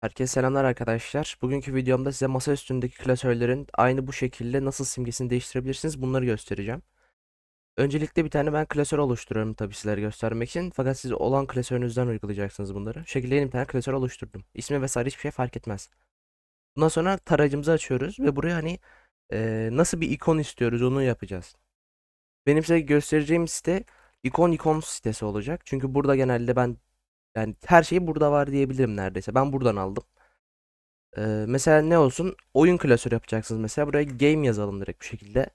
Herkese selamlar arkadaşlar. Bugünkü videomda size masa üstündeki klasörlerin aynı bu şekilde nasıl simgesini değiştirebilirsiniz bunları göstereceğim. Öncelikle bir tane ben klasör oluşturuyorum tabii sizlere göstermek için. Fakat siz olan klasörünüzden uygulayacaksınız bunları. Şu bir tane klasör oluşturdum. İsmi vesaire hiçbir şey fark etmez. Bundan sonra tarayıcımızı açıyoruz ve buraya hani eee, nasıl bir ikon istiyoruz onu yapacağız. Benim size göstereceğim site ikon ikon sitesi olacak. Çünkü burada genelde ben yani her şey burada var diyebilirim neredeyse. Ben buradan aldım. Ee, mesela ne olsun? Oyun klasörü yapacaksınız mesela. Buraya game yazalım direkt bu şekilde.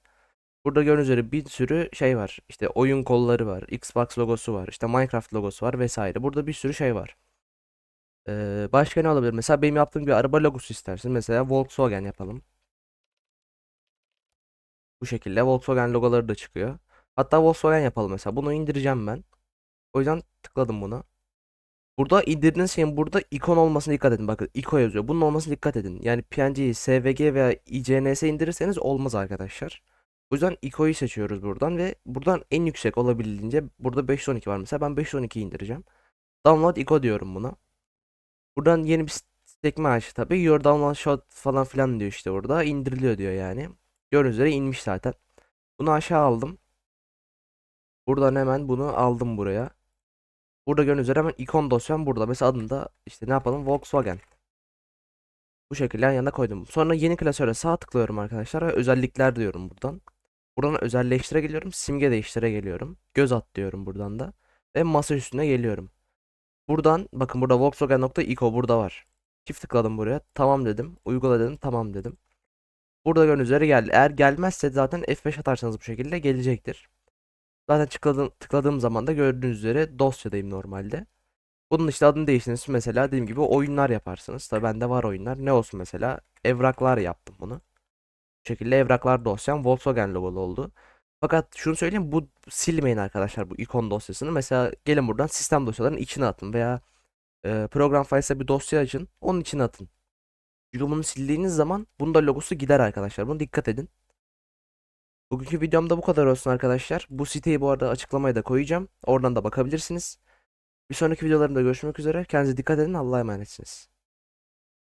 Burada gördüğünüz üzere bir sürü şey var. İşte oyun kolları var. Xbox logosu var. işte Minecraft logosu var vesaire. Burada bir sürü şey var. Ee, başka ne olabilir? Mesela benim yaptığım bir araba logosu istersin. Mesela Volkswagen yapalım. Bu şekilde Volkswagen logoları da çıkıyor. Hatta Volkswagen yapalım mesela. Bunu indireceğim ben. O yüzden tıkladım bunu. Burada indirdiğiniz şeyin burada ikon olmasına dikkat edin. Bakın iko yazıyor. Bunun olmasına dikkat edin. Yani PNG'yi SVG veya ICNS indirirseniz olmaz arkadaşlar. O yüzden ikoyu seçiyoruz buradan ve buradan en yüksek olabildiğince burada 512 var mesela ben 512 indireceğim. Download iko diyorum buna. Buradan yeni bir sekme aç tabii. Your download shot falan filan diyor işte burada. indiriliyor diyor yani. Gördüğünüz üzere inmiş zaten. Bunu aşağı aldım. Buradan hemen bunu aldım buraya. Burada gördüğünüz üzere hemen ikon dosyam burada. Mesela adında işte ne yapalım Volkswagen. Bu şekilde yan yana koydum. Sonra yeni klasöre sağ tıklıyorum arkadaşlar ve özellikler diyorum buradan. Buradan özelleştire geliyorum. Simge değiştire geliyorum. Göz at diyorum buradan da. Ve masa üstüne geliyorum. Buradan bakın burada Volkswagen.iko burada var. Çift tıkladım buraya. Tamam dedim. Uygula dedim. Tamam dedim. Burada gördüğünüz üzere geldi. Eğer gelmezse zaten F5 atarsanız bu şekilde gelecektir. Zaten tıkladığım, tıkladığım zaman da gördüğünüz üzere dosyadayım normalde. Bunun işte adını değiştiriniz. Mesela dediğim gibi oyunlar yaparsınız. Tabii bende var oyunlar. Ne olsun mesela? Evraklar yaptım bunu. Bu şekilde evraklar dosyam Volkswagen logolu oldu. Fakat şunu söyleyeyim bu silmeyin arkadaşlar bu ikon dosyasını. Mesela gelin buradan sistem dosyalarının içine atın veya e, program files'e bir dosya açın. Onun içine atın. Çünkü bunu sildiğiniz zaman bunda logosu gider arkadaşlar. Bunu dikkat edin. Bugünkü videomda bu kadar olsun arkadaşlar. Bu siteyi bu arada açıklamaya da koyacağım. Oradan da bakabilirsiniz. Bir sonraki videolarımda görüşmek üzere. Kendinize dikkat edin. Allah'a emanetsiniz.